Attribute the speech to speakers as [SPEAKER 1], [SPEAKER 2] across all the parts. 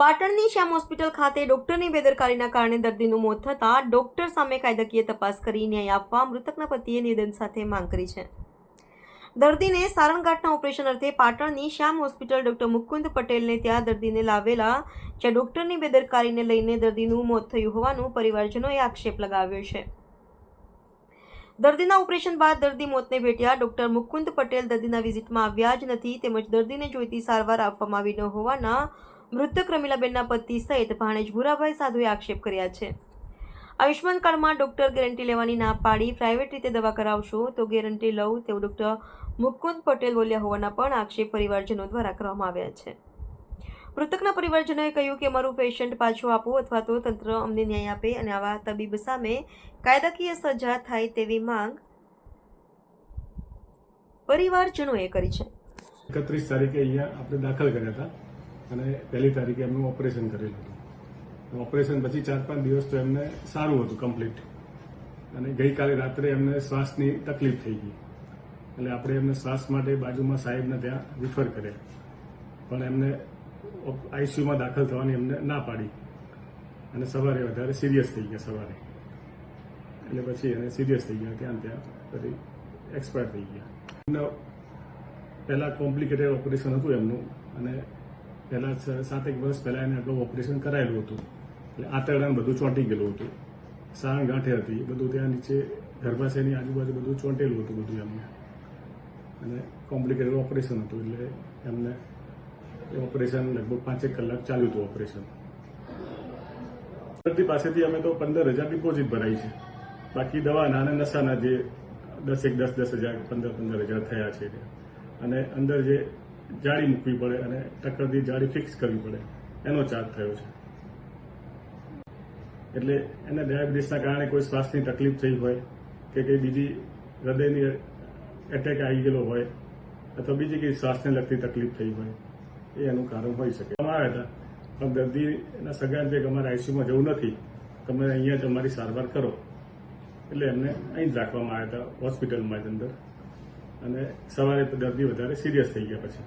[SPEAKER 1] પાટણની શ્યામ હોસ્પિટલ ખાતે ડોક્ટરની બેદરકારીના કારણે દર્દીનું મોત થતાં ડોક્ટર સામે કાયદાકીય તપાસ કરી ન્યાય આપવા મૃતકના પતિએ નિવેદન સાથે માંગ કરી છે. દર્દીને સારણગાંઠના ઓપરેશન અર્થે પાટણની શ્યામ હોસ્પિટલ ડોક્ટર મુકુંદ પટેલને ત્યાં દર્દીને લાવેલા, જ્યાં ડોક્ટરની બેદરકારીને લઈને દર્દીનું મોત થયું હોવાનું પરિવારજનોએ આક્ષેપ લગાવ્યો છે. દર્દીના ઓપરેશન બાદ દર્દી મોતને ભેટ્યા ડોક્ટર મુકુંદ પટેલ દર્દીના વિઝિટમાં આવ્યા જ નથી, તેમજ દર્દીને જોઈતી સારવાર આપવામાં આવી ન હોવાના મૃતક રમીલાબેનના પતિ સહિત ભાણેજ ભૂરાભાઈ સાધુએ આક્ષેપ કર્યા છે. આયુષ્માન કાર્ડમાં ડોક્ટર ગેરંટી લેવાની ના પાડી પ્રાઇવેટ રીતે દવા કરાવશો તો ગેરંટી લઉં તેવું ડોક્ટર મુકુંદ પટેલ બોલ્યા હોવાના પણ આક્ષેપ પરિવારજનો દ્વારા કરવામાં આવ્યા છે. મૃતકના પરિવારજનોએ કહ્યું કે અમારું પેશન્ટ પાછું આપો અથવા તો તંત્ર અમને ન્યાય આપે અને આવા તબીબ સામે કાયદાકીય સજા થાય તેવી માંગ પરિવારજનોએ કરી છે.
[SPEAKER 2] એકત્રીસ તારીખે અહીંયા આપણે દાખલ કર્યા હતા. અને પહેલી તારીખે એમનું ઓપરેશન કરેલું હતું. ઓપરેશન પછી ચાર પાંચ દિવસ તો એમને સારું હતું કમ્પ્લીટ અને ગઈકાલે રાત્રે એમને શ્વાસની તકલીફ થઈ ગઈ. એટલે આપણે એમને શ્વાસ માટે બાજુમાં સાહેબને ત્યાં રિફર કર્યા. પણ એમને આઈસીયુમાં દાખલ થવાની એમને ના પાડી. અને સવારે વધારે સિરિયસ થઈ ગયા સવારે. એટલે પછી એને સિરિયસ થઈ ગયા ત્યાં ત્યાં પછી એક્સપાયર થઈ ગયા. એમને પહેલાં કોમ્પ્લિકેટેડ ઓપરેશન હતું એમનું. અને પહેલા સાત સાતેક વર્ષ પહેલાં એને અગાઉ ઓપરેશન કરાયેલું હતું. એટલે આંતરડાને બધું ચોંટી ગયેલું હતું. સાણ ગાંઠે હતી. બધું ત્યાં નીચે ગર્ભાશયની આજુબાજુ બધું ચોંટેલું હતું બધું એમને. અને કોમ્પ્લિકેટેડ ઓપરેશન હતું. એટલે એમને એ ઓપરેશન લગભગ પાંચેક કલાક ચાલ્યું હતું ઓપરેશન દર્દી પાસેથી અમે તો પંદર હજાર ડિપોઝિટ ભરાઈ છે. બાકી દવાના અને નશાના જે દસ એક દસ દસ હજાર, પંદર પંદર હજાર થયા છે. અને અંદર જે જાળી મૂકવી પડે અને ટક્કરથી જાળી ફિક્સ કરવી પડે. એનો ચાર્જ થયો છે. એટલે એને ડાયાબિટીસના કારણે કોઈ શ્વાસની તકલીફ થઈ હોય કે કંઈ બીજી હૃદયની એટેક આવી ગયેલો હોય અથવા બીજી કંઈ શ્વાસને લગતી તકલીફ થઈ હોય, એ એનું કારણ હોઈ શકે. અમે આવ્યા હતા. પણ દર્દીના સગા કે અમારે આઈસીયુમાં જવું નથી, તમે અહીંયા જ અમારી સારવાર કરો. એટલે એમને અહીં જ રાખવામાં આવ્યા હતા હોસ્પિટલમાં જ અંદર. અને સવારે દર્દી વધારે સિરિયસ થઈ ગયા પછી.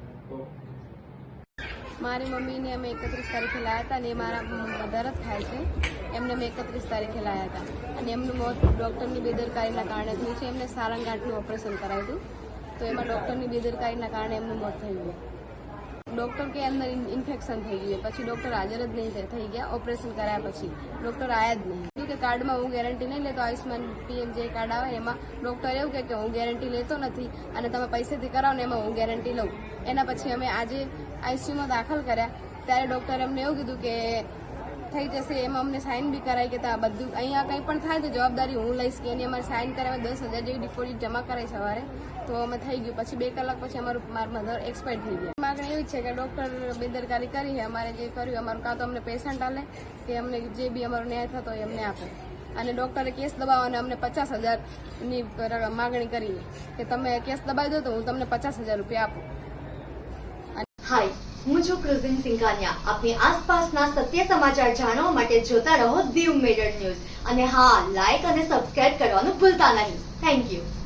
[SPEAKER 3] મારી મમ્મીને અમે એકત્રીસ તારીખે લાયા હતા અને મારા મધર જ થાય છે. એમને અમે એકત્રીસ તારીખે લાવ્યા હતા. અને એમનું મોત ડૉક્ટરની બેદરકારીના કારણે થયું છે. એમને સારંગાંઠનું ઓપરેશન કરાવ્યું હતું. તો એમાં ડૉક્ટરની બેદરકારીના કારણે એમનું મોત થયું ગયું ડૉક્ટર કે અંદર ઇન્ફેક્શન થઈ ગયું પછી ડૉક્ટર હાજર જ નહીં થઈ- થઈ ગયા. ઓપરેશન કરાયા પછી ડૉક્ટર આયા જ નહીં. કે કાર્ડમાં હું ગેરંટી નહીં લેતો આયુષ્માન પીએમ જે કાર્ડ આવે એમાં ડૉક્ટર એવું કહે કે હું ગેરંટી લેતો નથી અને તમે પૈસેથી કરાવો ને એમાં હું ગેરંટી લઉં. એના પછી અમે આજે આઈસીયુમાં દાખલ કર્યા. ત્યારે ડૉક્ટરે અમને એવું કીધું કે થઈ જશે, એમાં અમને સાઇન બી કરાય કે બધું અહીંયા કંઈ પણ થાય તો જવાબદારી હું લઈશ કે એની અમારે સાઇન કરાવે, દસ હજાર જેવી ડિપોઝિટ જમા કરાય સવારે. તો અમે થઈ ગયું. પછી બે કલાક પછી અમારું મારા મધર એક્સપાયર થઈ ગયા. માગણી એવી છે કે ડૉક્ટર બેદરકારી કરી છે, અમારે જે કર્યું, અમારું કાં તો અમને પેશન્ટ આલે કે અમને જે બી અમારો ન્યાય થતો હોય એમને આપે. અને ડૉક્ટરે કેસ દબાવવાને અમને પચાસ હજારની માગણી કરી કે તમે કેસ દબાવી દો તો હું તમને પચાસ હજાર રૂપિયા આપું.
[SPEAKER 4] હાય, હું છું ક્રુઝિન સિંઘાનિયા. આપની આસપાસના સત્ય સમાચાર જાણવા માટે જોતા રહો દીવ મેડર ન્યૂઝ. અને હા લાઇક અને સબસ્ક્રાઇબ કરવાનું ભૂલતા નહીં. Thank you